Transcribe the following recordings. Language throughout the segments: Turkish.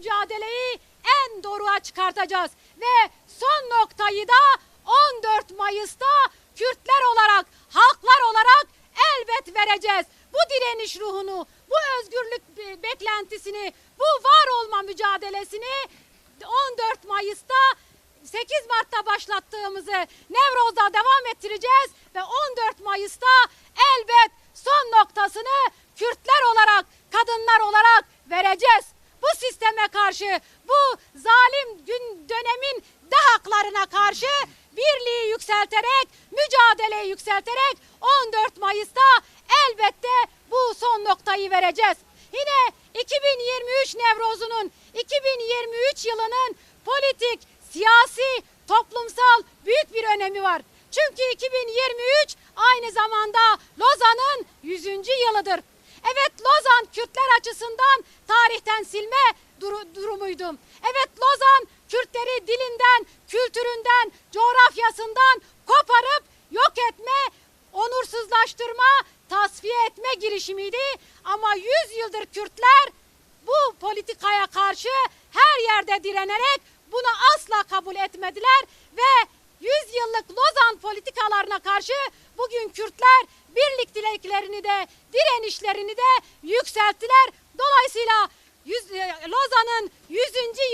mücadeleyi en doğruğa çıkartacağız. Ve son noktayı da 14 Mayıs'ta Kürtler olarak, halklar olarak elbet vereceğiz. Bu direniş ruhunu, bu özgürlük be- beklentisini, bu var olma mücadelesini 14 Mayıs'ta 8 Mart'ta başlattığımızı Nevroz'da devam ettireceğiz ve 14 Mayıs'ta elbet son noktasını Kürtler olarak, kadınlar olarak vereceğiz. Bu sisteme karşı, bu zalim gün dönemin de haklarına karşı birliği yükselterek, mücadeleyi yükselterek 14 Mayıs'ta elbette bu son noktayı vereceğiz. Yine 2023 Nevroz'unun 2023 yılının politik, siyasi, toplumsal büyük bir önemi var. Çünkü 2023 aynı zamanda Lozan'ın 100. yılıdır. Evet Lozan Kürtler açısından tarihten silme duru- durumuydu. Evet Lozan Kürtleri dilinden, kültüründen, coğrafyasından koparıp yok etme, onursuzlaştırma, tasfiye etme girişimiydi. Ama 100 yıldır Kürtler bu politikaya karşı her yerde direnerek bunu asla kabul etmediler ve 100 yıllık Lozan politikalarına karşı bugün Kürtler birlik dileklerini de direnişlerini de yükselttiler. Dolayısıyla e, Lozan'ın 100.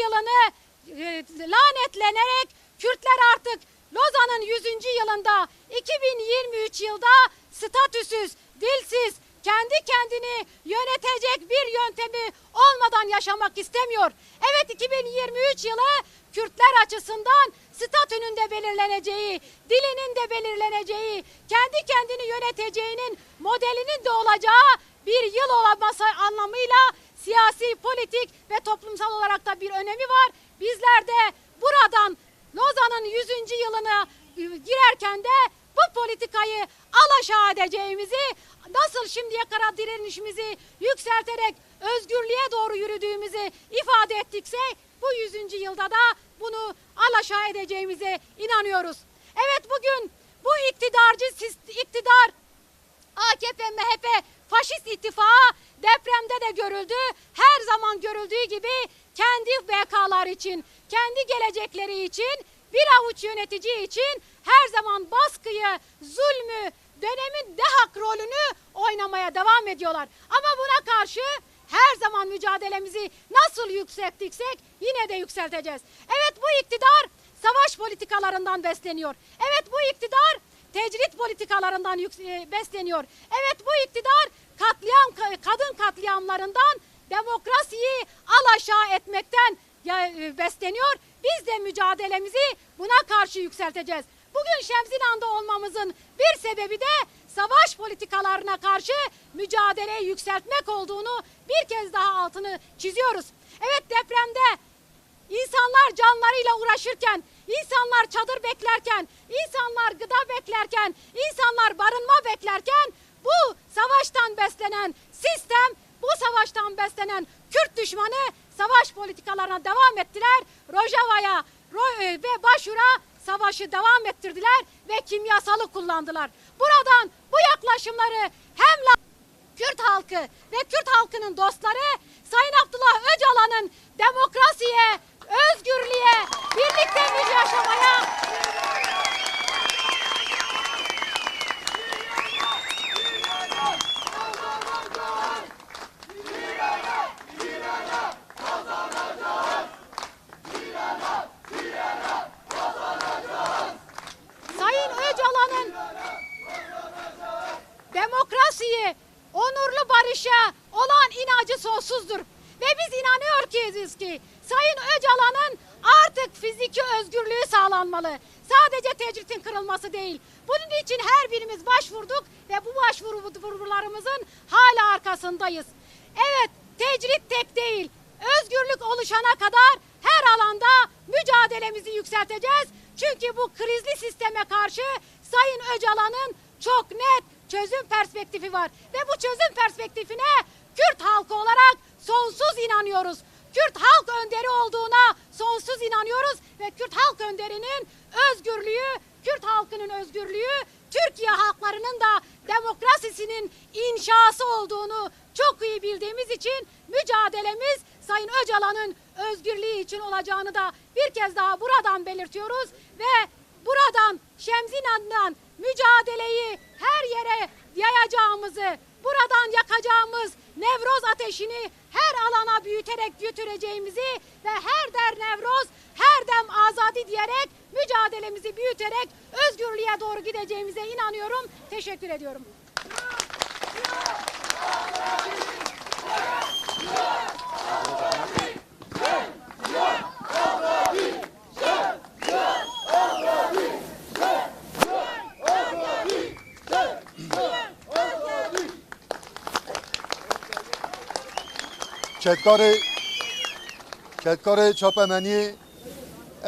yılını e, lanetlenerek Kürtler artık Lozan'ın 100. yılında 2023 yılda statüsüz, dilsiz, kendi kendini yönetecek bir yöntemi olmadan yaşamak istemiyor. Evet 2023 yılı Kürtler açısından statünün de belirleneceği, dilinin de belirleneceği, kendi kendini yöneteceğinin modelinin de olacağı bir yıl olması anlamıyla siyasi, politik ve toplumsal olarak da bir önemi var. Bizler de buradan Lozan'ın 100. yılına e, girerken de bu politikayı alaşağı edeceğimizi, nasıl şimdiye kadar direnişimizi yükselterek özgürlüğe doğru yürüdüğümüzü ifade ettikse bu 100. yılda da bunu alaşağı edeceğimize inanıyoruz. Evet bugün bu iktidarcı iktidar AKP, MHP, faşist ittifağı depremde de görüldü. Her zaman görüldüğü gibi kendi BK'lar için, kendi gelecekleri için, bir avuç yönetici için her zaman baskıyı, zulmü, dönemin de hak rolünü oynamaya devam ediyorlar. Ama buna karşı her zaman mücadelemizi nasıl yükselttiksek yine de yükselteceğiz. Evet bu iktidar savaş politikalarından besleniyor. Evet bu iktidar tecrit politikalarından e, besleniyor. Evet bu iktidar katliam ka- kadın katliamlarından demokrasiyi alaşağı etmekten e, besleniyor. Biz de mücadelemizi buna karşı yükselteceğiz. Bugün Şemsinan'da olmamızın bir sebebi de savaş politikalarına karşı mücadeleyi yükseltmek olduğunu bir kez daha altını çiziyoruz. Evet depremde İnsanlar canlarıyla uğraşırken, insanlar çadır beklerken, insanlar gıda beklerken, insanlar barınma beklerken bu savaştan beslenen sistem, bu savaştan beslenen Kürt düşmanı savaş politikalarına devam ettiler. Rojava'ya Ro- e, ve Başur'a savaşı devam ettirdiler ve kimyasalı kullandılar. Buradan bu yaklaşımları hem Kürt halkı ve Kürt halkının dostları Sayın Abdullah Öcalan'ın demokrasiye, özgürlüğe, birlikte bir yaşamaya Sayın Öcalan'ın demokrasiyi, onurlu barışa olan inancı sonsuzdur. Ve biz inanıyor kiyiz ki Sayın Öcalan'ın artık fiziki özgürlüğü sağlanmalı. Sadece tecritin kırılması değil. Bunun için her birimiz başvurduk ve bu başvurularımızın hala arkasındayız. Evet, tecrit tek değil. Özgürlük oluşana kadar her alanda mücadelemizi yükselteceğiz. Çünkü bu krizli sisteme karşı Sayın Öcalan'ın çok net çözüm perspektifi var. Ve bu çözüm perspektifine Kürt halkı olarak sonsuz inanıyoruz. Kürt halk önderi olduğuna sonsuz inanıyoruz ve Kürt halk önderinin özgürlüğü, Kürt halkının özgürlüğü, Türkiye halklarının da demokrasisinin inşası olduğunu çok iyi bildiğimiz için mücadelemiz Sayın Öcalan'ın özgürlüğü için olacağını da bir kez daha buradan belirtiyoruz ve buradan Şemzinan'dan mücadeleyi her yere yayacağımızı, buradan yakacağımız Nevroz ateşini alana büyüterek götüreceğimizi ve her der Nevroz, her dem azadi diyerek mücadelemizi büyüterek özgürlüğe doğru gideceğimize inanıyorum. Teşekkür ediyorum. Ketkarê Ketkarê Çapemeniyê ez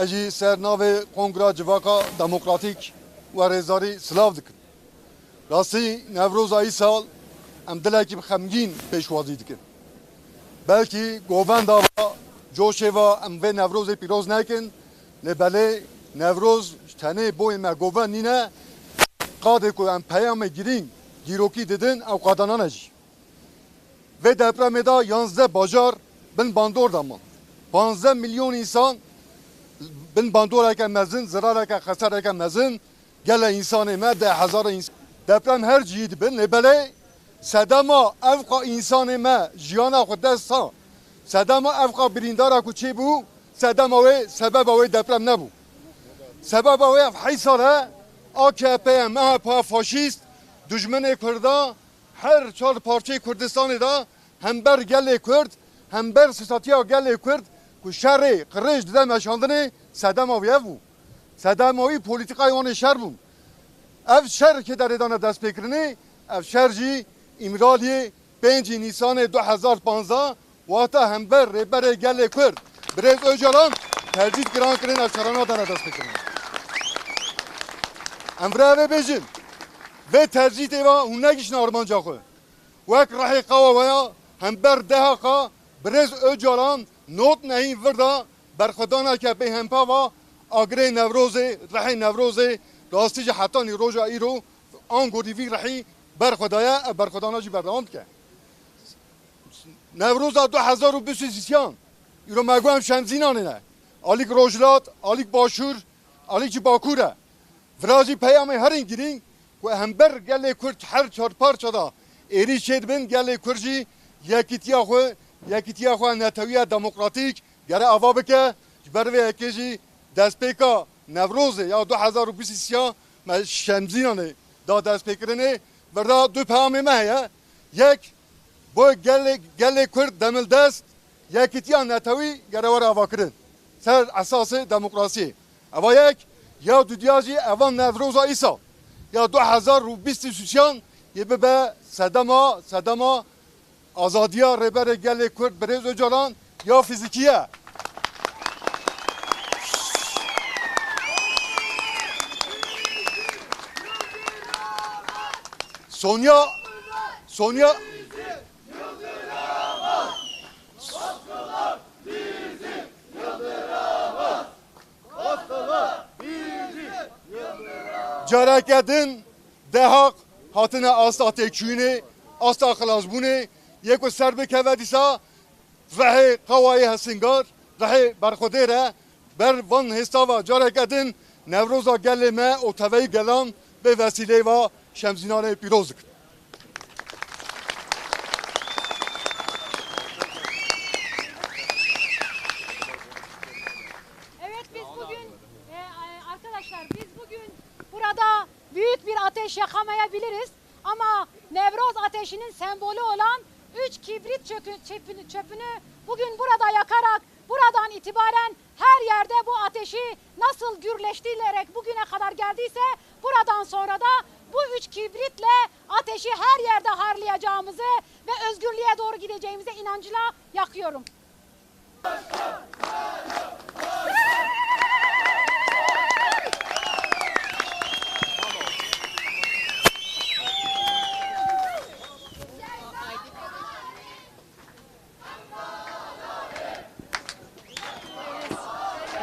jî ser navê Kongra Civaka Demokratîk û Rêzarî silav dikim. Rastî Nevroza îsal em dilekî xemgîn pêşwazî dikin. Belkî govenda va coşê va em vê Nevrozê pîroz nekin lê belê Nevroz ji tenê boyê me govend nîne qadê ku em peyamê girîn dîrokî didin ew qadanane jî. Ve depremê da 11 bajar bin bandor daman. 15 milyon insan bin bandoreke mezin, zirareke, xesereke mezin, gele insanê me de hezara insan. Deprem her cihî dibin, lê belê sedema evqa insanê me jiyana sa. Sedema evqa birîndara ku çêbû, sedema wê sebeba wê deprem nebû. Sebeba wê ev heysar e, AKP, MHP, faşist, düşmenê Kurda, her çar parçayı Kurdistan'ı da hem ber gelê Kurd, hem ber sitatiya gelê Kurd, ku şerê qirêj dide ev bû. Sedema wî polîtikayê wanê şer bû. Ev şer ki derê dane destpêkirinê, ev şer jî îmraliyê pêncî Nîsanê 2015 wata hember rêberê gelê Kurd. Birêz Öcalan tercih giran kirin ev şerana dane destpêkirinê. Em vre evê bêjin. به ترجیت ایوا اون نگیش نارمان جا خود و اک راه قوا هم بر ده برز او نوت نهیم وردا بر خودان اکا به همپا و آگره نوروز راه نوروز راستی حتی روز ای رو آن گریوی راه بر خودایا بر خودان اجی که نوروز دو هزار و بسی زیسیان رو هم شمزین آنه نه آلیک روجلات آلیک باشور آلیک باکوره وراجی پیام هرین گیرین ku hember gelê Kurd her çar parça da êrî çêd bin gelê Kurd jî yekîtiya xwe yekîtiya xwe netewiya demokratîk gere ava bike ji ber vê yekê jî destpêka Nevrozê ya 2023 me Şemzînanê da destpêkirinê virda du peyamê me heye yek bu gelê gelê Kurd demil dest yekîtiya netewî gere were avakirin ser esasê demokrasiyê eva yek ya dünya jî evan Nevroza îsal ya 2023 yê bibe sedema sedema azadiya rêberê gelê Kurd Birêz Öcalan ya fîzikiye. Sonya Sonya Cerakedin dehak hatine asla tekşûnê, asla xilazbûnê, yek ku ser bikeve dîsa rehê qewayê hesingar, rehê berxwedê re ber van hêstava carekedin Nevroza gelê me û teveyî gelan bê vesîlê va Şemzînanê pîroz dikin. Evet biz bugün e, e, arkadaşlar biz bugün burada büyük bir ateş yakamayabiliriz ama Nevroz ateşinin sembolü olan üç kibrit çöpünü, çöpünü bugün burada yakarak buradan itibaren her yerde bu ateşi nasıl gürleştirilerek bugüne kadar geldiyse buradan sonra da bu üç kibritle ateşi her yerde harlayacağımızı ve özgürlüğe doğru gideceğimize inancıyla yakıyorum.